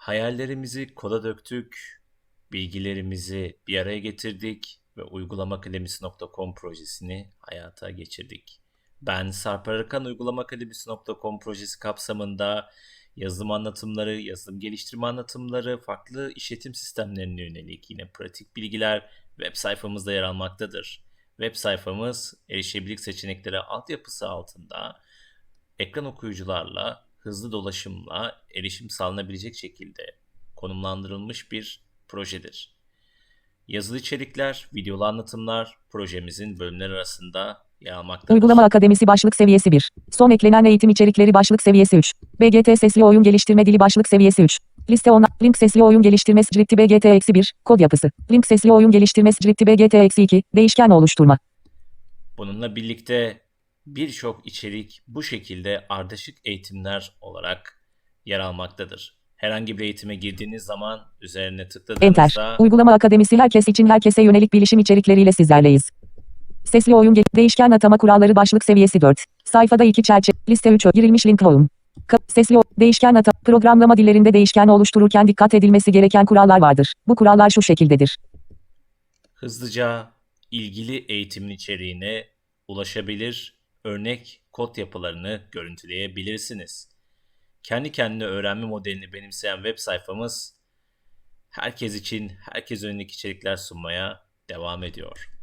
Hayallerimizi koda döktük, bilgilerimizi bir araya getirdik ve uygulamaakademisi.com projesini hayata geçirdik. Ben Sarp Arakan uygulamaakademisi.com projesi kapsamında yazılım anlatımları, yazılım geliştirme anlatımları, farklı işletim sistemlerine yönelik yine pratik bilgiler web sayfamızda yer almaktadır. Web sayfamız erişebilirlik seçenekleri altyapısı altında ekran okuyucularla hızlı dolaşımla erişim sağlanabilecek şekilde konumlandırılmış bir projedir. Yazılı içerikler, videolu anlatımlar projemizin bölümler arasında yer almaktadır. Uygulama Akademisi başlık seviyesi 1. Son eklenen eğitim içerikleri başlık seviyesi 3. BGT sesli oyun geliştirme dili başlık seviyesi 3. Liste 10. Link sesli oyun geliştirme scripti BGT-1. Kod yapısı. Link sesli oyun geliştirme scripti BGT-2. Değişken oluşturma. Bununla birlikte birçok içerik bu şekilde ardışık eğitimler olarak yer almaktadır. Herhangi bir eğitime girdiğiniz zaman üzerine Enter. tıkladığınızda Uygulama Akademisi herkes için herkese yönelik bilişim içerikleriyle sizlerleyiz. Sesli oyun gel- değişken atama kuralları başlık seviyesi 4. Sayfada 2 çerçeve liste 3 girilmiş link home. Sesli o- değişken ata programlama dillerinde değişken oluştururken dikkat edilmesi gereken kurallar vardır. Bu kurallar şu şekildedir. hızlıca ilgili eğitimin içeriğine ulaşabilir, örnek kod yapılarını görüntüleyebilirsiniz. Kendi kendine öğrenme modelini benimseyen web sayfamız herkes için herkes yönelik içerikler sunmaya devam ediyor.